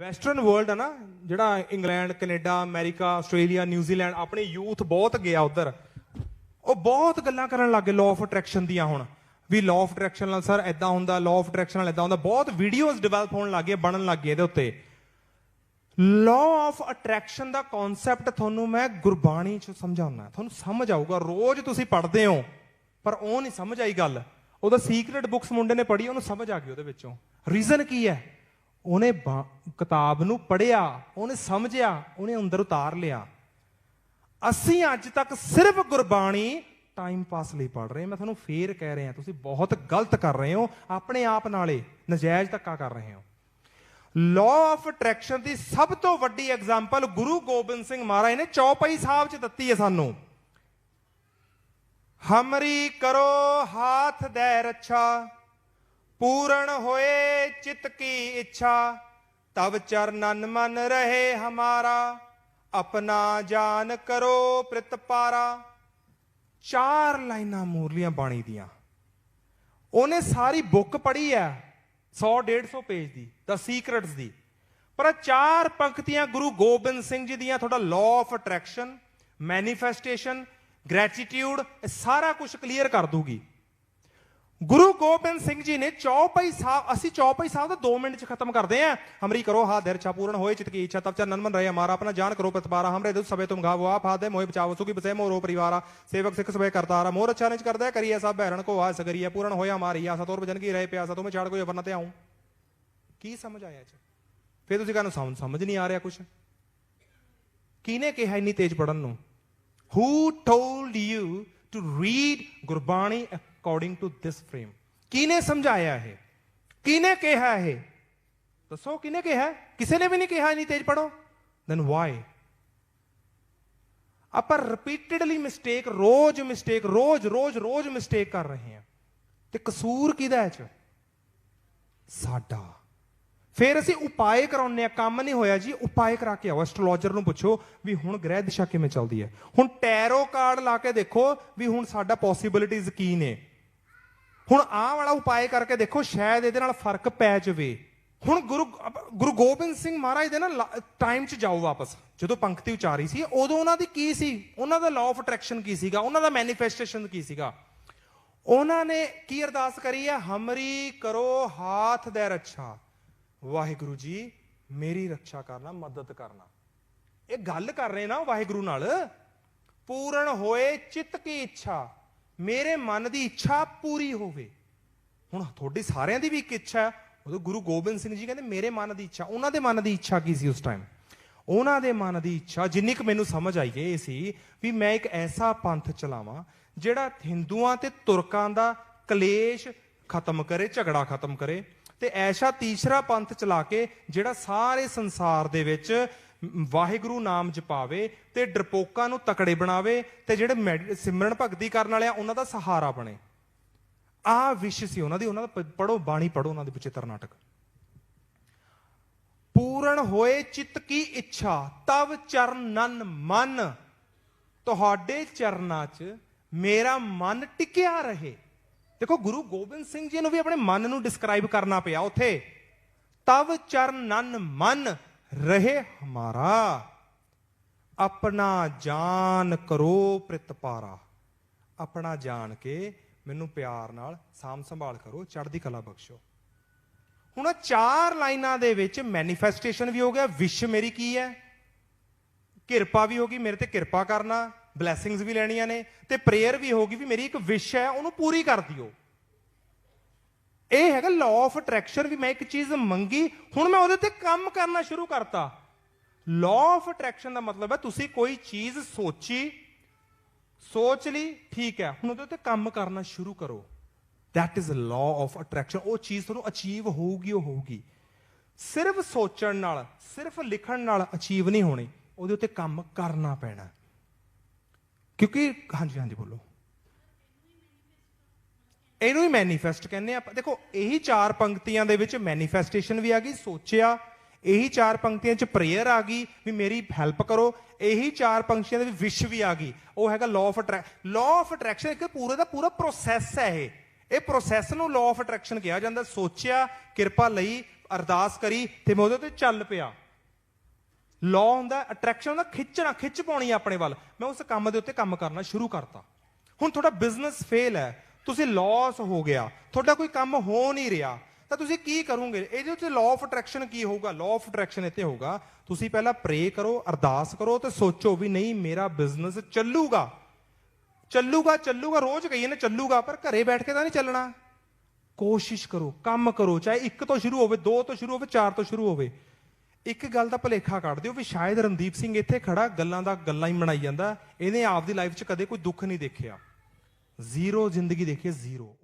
Western world ਹੈ ਨਾ, ਜਿਹੜਾ England, Canada, America, Australia New Zealand ਆਪਣੇ ਯੂਥ ਬਹੁਤ ਗਿਆ ਉਧਰ। ਉਹ ਬਹੁਤ ਗੱਲਾਂ ਕਰਨ ਲੱਗੇ ਲਾਅ ਆਫ ਅਟਰੈਕਸ਼ਨ ਦੀਆਂ ਹੁਣ। ਵੀ ਲਾਅ ਆਫ ਅਟਰੈਕਸ਼ਨ ਨਾਲ ਸਰ ਐਦਾਂ ਹੁੰਦਾ ਲਾਅ ਆਫ ਅਟਰੈਕਸ਼ਨ ਨਾਲ ਐਦਾਂ ਹੁੰਦਾ, ਬਹੁਤ ਵੀਡੀਓਜ਼ ਡਿਵੈਲਪ ਹੋਣ ਲੱਗੇ ਬਣਨ ਲੱਗੇ ਇਹਦੇ ਉੱਤੇ। ਲਾਅ ਆਫ ਅਟਰੈਕਸ਼ਨ ਦਾ ਕਨਸੈਪਟ ਤੁਹਾਨੂੰ ਮੈਂ ਗੁਰਬਾਣੀ ਚ ਸਮਝਾਉਣਾ ਤੁਹਾਨੂੰ ਸਮਝ ਆਊਗਾ, ਰੋਜ਼ ਤੁਸੀਂ ਪੜ੍ਹਦੇ ਹੋ, ਪਰ ਉਹ ਨਹੀਂ ਸਮਝ ਆਈ ਗੱਲ। ਉਹਦਾ ਸੀਕ੍ਰੇਟ ਬੁੱਕਸ ਮੁੰਡੇ ਨੇ ਪੜ੍ਹੀ, ਉਹਨੂੰ ਸਮਝ ਆ ਗਈ ਉਹਦੇ ਵਿੱਚੋਂ। ਰੀਜ਼ਨ ਕੀ ਹੈ? ਉਹਨੇ ਬਾ- ਕਿਤਾਬ ਨੂੰ ਪੜ੍ਹਿਆ, ਉਹਨੇ ਸਮਝਿਆ, ਉਹਨੇ ਅੰਦਰ ਉਤਾਰ ਲਿਆ। ਅਸੀਂ ਅੱਜ ਤੱਕ ਸਿਰਫ ਗੁਰਬਾਣੀ ਟਾਈਮ ਪਾਸ ਲਈ ਪੜ ਰਹੇ ਹਾਂ। ਮੈਂ ਤੁਹਾਨੂੰ ਫੇਰ ਕਹਿ ਰਿਹਾ, ਤੁਸੀਂ ਬਹੁਤ ਗਲਤ ਕਰ ਰਹੇ ਹੋ। ਆਪਣੇ ਆਪ ਨਾਲੇ ਨਜਾਇਜ਼ ਧੱਕਾ ਕਰ ਰਹੇ ਹੋ। ਲਾਅ ਆਫ ਅਟਰੈਕਸ਼ਨ ਦੀ ਸਭ ਤੋਂ ਵੱਡੀ ਐਗਜ਼ਾਮਪਲ ਗੁਰੂ ਗੋਬਿੰਦ ਸਿੰਘ ਮਹਾਰਾਜ ਨੇ ਚੌਪਈ ਸਾਹਿਬ ਚ ਦਿੱਤੀ ਹੈ ਸਾਨੂੰ। ਹਮਰੀ ਕਰੋ ਹਾਥ ਦੇ ਰੱਛਾ। ਪੂਰਨ ਹੋਏ ਚਿਤ ਕੀ ਇੱਛਾ ਤਬ ਚਰਨਨ ਮਨ ਰਹੇ ਹਮਾਰਾ, ਆਪਣਾ ਜਾਨ ਕਰੋ ਪ੍ਰਿਤਪਾਰਾ ਚਾਰ ਲਾਈਨਾਂ ਮੂਰਲੀਆਂ ਬਾਣੀ ਦੀਆਂ। ਉਹਨੇ ਸਾਰੀ ਬੁੱਕ ਪੜ੍ਹੀ ਹੈ 100 150 ਪੇਜ ਦੀ ਦਾ ਸੀਕ੍ਰੇਟਸ ਦੀ। ਪਰ ਚਾਰ ਪੰਕਤੀਆਂ ਗੁਰੂ ਗੋਬਿੰਦ ਸਿੰਘ ਜੀ ਦੀਆਂ, ਤੁਹਾਡਾ law of attraction manifestation gratitude ਇਹ ਸਾਰਾ ਕੁਝ ਕਲੀਅਰ ਕਰ ਦੂਗੀ ਗੁਰੂ ਗੋਬਿੰਦ ਸਿੰਘ ਜੀ ਨੇ ਚੌਪਈ ਸਾਹਿਬ, ਅਸੀਂ ਚੌਪਈ ਸਾਹਿਬ ਦਾ 2 ਮਿੰਟ ਚ ਖਤਮ ਕਰਦੇ ਆਂ ਹਮਰੀ ਕਰੋ, ਹਾ ਦਰ ਛਾ ਪੂਰਨ ਹੋਏ ਚਿਤ ਕੀ ਇੱਛਾ ਤਬ ਚਾ ਨਨਮਨ ਰਹੇ ਹਮਾਰਾ ਆਪਣਾ ਜਾਨ ਕਰੋ ਪ੍ਰਤਪਾਰਾ। ਹਮਰੇ ਦੁਖ ਸਵੇ ਤੁਮ ਗਾਵੋ ਆਪ ਹਾਦੇ ਮੋਹਿ ਬਚਾਵੋ, ਸੁਖੀ ਬਸੇ ਮੋਰੋ ਪਰਿਵਾਰਾ। ਸੇਵਕ ਸਿੱਖ ਸਵੇ ਕਰਤਾਰਾ, ਮੋਰ ਅੱਛਾ ਨਿਜ ਕਰਦਾ ਕਰੀਏ ਸਭ ਬਹਿਰਣ ਕੋ ਆਸ ਕਰੀਏ ਪੂਰਨ ਹੋਇਆ ਹਮਾਰੀ ਆਸਾ ਤੋਰ ਭਜਨ ਕੀ ਰਹੇ ਪਿਆਸਾ, ਤੁਮੇ ਛਾੜ ਕੋਈ ਵਰਨਾ ਤੇ ਆਉਂ। ਕੀ ਸਮਝ ਆਇਆ ਚ ਫਿਰ ਤੁਸੀਂ ਕਹਿੰਦੇ ਸਮਝ ਸਮਝ ਨਹੀਂ ਆ ਰਿਹਾ ਕੁਛ। ਕਿਹਨੇ ਕਿਹਾ ਇੰਨੀ ਤੇਜ਼ ਪੜਨ ਨੂੰ? Who told you to read Gurbani according to this frame. ਕਿਹਨੇ ਸਮਝਾਇਆ ਇਹ? ਕਿਹਨੇ ਕਿਹਾ ਇਹ? ਦੱਸੋ, ਕਿਹਨੇ ਕਿਹਾ? ਕਿਸੇ ਨੇ ਵੀ ਨਹੀਂ ਕਿਹਾ ਇੰਨੀ ਤੇਜ਼ ਪੜੋ ਦੈਨ why? ਆਪਾਂ ਰਿਪੀਟਡਲੀ ਮਿਸਟੇਕ ਰੋਜ਼ ਮਿਸਟੇਕ ਰੋਜ਼ ਰੋਜ਼ ਰੋਜ਼ ਮਿਸਟੇਕ ਕਰ ਰਹੇ ਹਾਂ। ਤੇ ਕਸੂਰ ਕਿਹਦਾ ਹੈ ਚ? ਸਾਡਾ। ਫਿਰ ਅਸੀਂ ਉਪਾਏ ਕਰਾਉਂਦੇ ਆ ਕੰਮ ਨਹੀਂ ਹੋਇਆ ਜੀ ਉਪਾਏ ਕਰਾ ਕੇ ਆਓ। ਐਸਟ੍ਰੋਲੋਜਰ ਨੂੰ ਪੁੱਛੋ ਵੀ ਹੁਣ ਗ੍ਰਹਿ ਦਿਸ਼ਾ ਕਿਵੇਂ ਚੱਲਦੀ ਹੈ। ਹੁਣ ਟੈਰੋ ਕਾਰਡ ਲਾ ਕੇ ਦੇਖੋ ਵੀ ਹੁਣ ਸਾਡਾ ਪੋਸਿਬਿਲਿਟੀਜ਼ ਕੀ ਨੇ। ਹੁਣ ਆਹ ਵਾਲਾ ਉਪਾਏ ਕਰਕੇ ਦੇਖੋ, ਸ਼ਾਇਦ ਇਹਦੇ ਨਾਲ ਫ਼ਰਕ ਪੈ ਜਾਵੇ। ਹੁਣ ਗੁਰੂ ਗੁਰੂ ਗੋਬਿੰਦ ਸਿੰਘ ਮਹਾਰਾਜ ਦੇ ਨਾ ਟਾਈਮ 'ਚ ਜਾਓ ਵਾਪਸ। ਜਦੋਂ ਪੰਕਤੀ ਉਚਾਰੀ ਸੀ, ਉਦੋਂ ਉਹਨਾਂ ਦੀ ਕੀ ਸੀ? ਉਹਨਾਂ ਦਾ ਲਾਅ ਆਫ ਅਟਰੈਕਸ਼ਨ ਕੀ ਸੀਗਾ? ਉਹਨਾਂ ਦਾ ਮੈਨੀਫੈਸਟੇਸ਼ਨ ਕੀ ਸੀਗਾ? ਉਹਨਾਂ ਨੇ ਕੀ ਅਰਦਾਸ ਕਰੀ ਹੈ ਹਮਰੀ ਕਰੋ ਹਾਥ ਦੇ ਰੱਛਾ। ਵਾਹਿਗੁਰੂ ਜੀ, ਮੇਰੀ ਰੱਖਿਆ ਕਰਨਾ, ਮਦਦ ਕਰਨਾ। ਇਹ ਗੱਲ ਕਰ ਰਹੇ ਨਾ ਵਾਹਿਗੁਰੂ ਨਾਲ, ਪੂਰਨ ਹੋਏ ਚਿੱਤ ਕੀ ਇੱਛਾ। ਮੇਰੇ ਮਨ ਦੀ ਇੱਛਾ ਪੂਰੀ ਹੋਵੇ। ਹੁਣ ਤੁਹਾਡੀ ਸਾਰਿਆਂ ਦੀ ਵੀ ਇੱਕ ਇੱਛਾ ਹੈ। ਉਦੋਂ ਗੁਰੂ ਗੋਬਿੰਦ ਸਿੰਘ ਜੀ ਕਹਿੰਦੇ, ਮੇਰੇ ਮਨ ਦੀ ਇੱਛਾ, ਉਹਨਾਂ ਦੇ ਮਨ ਦੀ ਇੱਛਾ ਕੀ ਸੀ ਉਸ ਟਾਈਮ ਉਹਨਾਂ ਦੇ ਮਨ ਦੀ ਇੱਛਾ, ਜਿੰਨੀ ਕੁ ਮੈਨੂੰ ਸਮਝ ਆਈ ਇਹ ਸੀ ਵੀ ਮੈਂ ਇੱਕ ਐਸਾ ਪੰਥ ਚਲਾਵਾਂ, ਜਿਹੜਾ ਹਿੰਦੂਆਂ ਤੇ ਤੁਰਕਾਂ ਦਾ ਕਲੇਸ਼ ਖਤਮ ਕਰੇ, ਝਗੜਾ ਖਤਮ ਕਰੇ ਤੇ ਐਸਾ ਤੀਸਰਾ ਪੰਥ ਚਲਾ ਕੇ ਜਿਹੜਾ ਸਾਰੇ ਸੰਸਾਰ ਦੇ ਵਿੱਚ ਵਾਹਿਗੁਰੂ ਨਾਮ ਜਪਾਵੇ ਤੇ ਡਰਪੋਕਾਂ ਨੂੰ ਤਕੜੇ ਬਣਾਵੇ ਤੇ ਜਿਹੜੇ ਮੈਡ- ਸਿਮਰਨ ਭਗਤੀ ਕਰਨ ਵਾਲੇ ਆ, ਉਹਨਾਂ ਦਾ ਸਹਾਰਾ ਬਣੇ। ਆ ਵਿਸ਼ ਸੀ ਉਹਨਾਂ ਦੀ, ਉਹਨਾਂ ਦਾ ਪੜੋ ਬਾਣੀ ਪੜੋ ਉਹਨਾਂ ਦੇ ਵਿਚਿਤਰ ਨਾਟਕ। ਪੂਰਨ ਹੋਏ ਚਿੱਤ ਕੀ ਇੱਛਾ, ਤਵ ਚਰਨਨ ਮਨ। ਤੁਹਾਡੇ ਚਰਨਾਂ 'ਚ ਮੇਰਾ ਮਨ ਟਿਕਿਆ ਰਹੇ। ਦੇਖੋ, ਗੁਰੂ ਗੋਬਿੰਦ ਸਿੰਘ ਜੀ ਨੂੰ ਵੀ ਆਪਣੇ ਮਨ ਨੂੰ ਡਿਸਕ੍ਰਾਈਬ ਕਰਨਾ ਪਿਆ ਉੱਥੇ। ਤਵ ਚਰਨਨ ਮਨ। ਰਹੇ ਹਮਾਰਾ। ਆਪਣਾ ਜਾਨ ਕਰੋ ਪ੍ਰਿਤਪਾਰਾ ਆਪਣਾ ਜਾਣ ਕੇ ਮੈਨੂੰ ਪਿਆਰ ਨਾਲ ਸਾਮ ਸੰਭਾਲ ਕਰੋ, ਚੜ੍ਹਦੀ ਕਲਾ ਬਖਸ਼ੋ। ਹੁਣ ਆਹ ਚਾਰ ਲਾਈਨਾਂ ਦੇ ਵਿੱਚ ਮੈਨੀਫੈਸਟੇਸ਼ਨ ਵੀ ਹੋ ਗਿਆ ਵਿਸ਼ ਮੇਰੀ ਕੀ ਹੈ? ਕਿਰਪਾ ਵੀ ਹੋਗੀ ਮੇਰੇ ਤੇ ਕਿਰਪਾ ਕਰਨਾ ਬਲੇਸਿੰਗਸ ਵੀ ਲੈਣੀਆਂ ਨੇ, ਤੇ ਪ੍ਰੇਅਰ ਵੀ ਹੋਗੀ ਵੀ ਮੇਰੀ ਇੱਕ ਵਿਸ਼ ਹੈ, ਉਹਨੂੰ ਪੂਰੀ ਕਰ ਦਿਓ। ਇਹ ਹੈਗਾ ਲਾਅ ਆਫ ਅਟਰੈਕਸ਼ਨ ਵੀ ਮੈਂ ਇੱਕ ਚੀਜ਼ ਮੰਗੀ, ਹੁਣ ਮੈਂ ਉਹਦੇ ਤੇ ਕੰਮ ਕਰਨਾ ਸ਼ੁਰੂ ਕਰਤਾ। ਲਾਅ ਆਫ ਅਟਰੈਕਸ਼ਨ ਦਾ ਮਤਲਬ ਹੈ ਤੁਸੀਂ ਕੋਈ ਚੀਜ਼ ਸੋਚੀ, ਸੋਚ ਲਈ, ਠੀਕ ਹੈ, ਹੁਣ ਉਹਦੇ ਤੇ ਕੰਮ ਕਰਨਾ ਸ਼ੁਰੂ ਕਰੋ। That is a of attraction ਉਹ ਚੀਜ਼ ਤੁਹਾਨੂੰ ਅਚੀਵ ਹੋਊਗੀ, ਉਹ ਹੋਊਗੀ। ਸਿਰਫ ਸੋਚਣ ਨਾਲ, ਸਿਰਫ ਲਿਖਣ ਨਾਲ ਅਚੀਵ ਨਹੀਂ ਹੋਣੀ, ਉਹਦੇ ਉੱਤੇ ਕੰਮ ਕਰਨਾ ਪੈਣਾ। ਕਿਉਂਕਿ, ਹਾਂਜੀ ਹਾਂਜੀ, ਬੋਲੋ। ਇਹਨੂੰ ਹੀ ਮੈਨੀਫੈਸਟ ਕਹਿੰਦੇ ਆ। ਦੇਖੋ, ਇਹੀ ਚਾਰ ਪੰਕਤੀਆਂ ਦੇ ਵਿੱਚ ਮੈਨੀਫੈਸਟੇਸ਼ਨ ਵੀ ਆ ਗਈ, ਸੋਚਿਆ। ਇਹੀ ਚਾਰ ਪੰਕਤੀਆਂ 'ਚ ਪ੍ਰੇਅਰ ਆ ਗਈ, ਵੀ ਮੇਰੀ ਹੈਲਪ ਕਰੋ। ਇਹੀ ਚਾਰ ਪੰਕਤੀਆਂ ਦੇ ਵਿੱਚ ਵਿਸ਼ ਵੀ ਆ ਗਈ। ਉਹ ਹੈਗਾ law of attract law of attraction ਇੱਕ ਪੂਰੇ ਦਾ ਪੂਰਾ ਪ੍ਰੋਸੈਸ ਹੈ ਇਹ। ਇਹ ਪ੍ਰੋਸੈਸ ਨੂੰ ਲਾਅ ਆਫ ਅਟਰੈਕਸ਼ਨ ਕਿਹਾ ਜਾਂਦਾ। ਸੋਚਿਆ, ਕਿਰਪਾ ਲਈ, ਅਰਦਾਸ ਕਰੀ ਤੇ ਮੈਂ ਉਹਦੇ ਤੇ ਚੱਲ ਪਿਆ। ਲਾਅ ਹੁੰਦਾ ਅਟਰੈਕਸ਼ਨ ਦਾ ਖਿੱਚਣਾ ਖਿੱਚ ਪਾਉਣੀ ਆਪਣੇ ਵੱਲ। ਮੈਂ ਉਸ ਕੰਮ ਦੇ ਉੱਤੇ ਕੰਮ ਕਰਨਾ ਸ਼ੁਰੂ ਕਰਤਾ। ਹੁਣ ਤੁਹਾਡਾ ਬਿਜ਼ਨਸ ਫੇਲ ਹੈ। ਤੁਸੀਂ ਲਾਸ ਹੋ ਗਿਆ, ਤੁਹਾਡਾ ਕੋਈ ਕੰਮ ਹੋ ਨਹੀਂ ਰਿਹਾ, ਤਾਂ ਤੁਸੀਂ ਕੀ ਕਰੋਗੇ? ਇਹਦੇ ਉੱਤੇ ਲਾਅ ਆਫ ਅਟਰੈਕਸ਼ਨ ਕੀ ਹੋਊਗਾ? ਲਾਅ ਆਫ ਅਟਰੈਕਸ਼ਨ ਇੱਥੇ ਹੋਊਗਾ, ਤੁਸੀਂ ਪਹਿਲਾਂ ਪ੍ਰੇ ਕਰੋ, ਅਰਦਾਸ ਕਰੋ ਤੇ ਸੋਚੋ ਵੀ ਨਹੀਂ, ਮੇਰਾ ਬਿਜ਼ਨਸ ਚੱਲੂਗਾ। ਚੱਲੂਗਾ ਚੱਲੂਗਾ, ਰੋਜ਼ ਕਹੀਏ ਨਾ ਚੱਲੂਗਾ, ਪਰ ਘਰੇ ਬੈਠ ਕੇ ਤਾਂ ਨਹੀਂ ਚੱਲਣਾ। ਕੋਸ਼ਿਸ਼ ਕਰੋ, ਕੰਮ ਕਰੋ, ਚਾਹੇ ਇੱਕ ਤੋਂ ਸ਼ੁਰੂ ਹੋਵੇ, ਦੋ ਤੋਂ ਸ਼ੁਰੂ ਹੋਵੇ, ਚਾਰ ਤੋਂ ਸ਼ੁਰੂ ਹੋਵੇ। ਇੱਕ ਗੱਲ ਦਾ ਭਲੇਖਾ ਕੱਢ ਦਿਓ ਵੀ ਸ਼ਾਇਦ ਰਣਦੀਪ ਸਿੰਘ ਇੱਥੇ ਖੜਾ, ਗੱਲਾਂ ਦਾ, ਗੱਲਾਂ ਹੀ ਬਣਾਈ ਜਾਂਦਾ, ਇਹਨੇ ਆਪਦੀ ਲਾਈਫ 'ਚ ਕਦੇ ਕੋਈ ਦੁੱਖ ਨਹੀਂ ਦੇਖਿਆ। ਜ਼ੀਰੋ ਜ਼ਿੰਦਗੀ ਦੇਖੀ ਜ਼ੀਰੋ।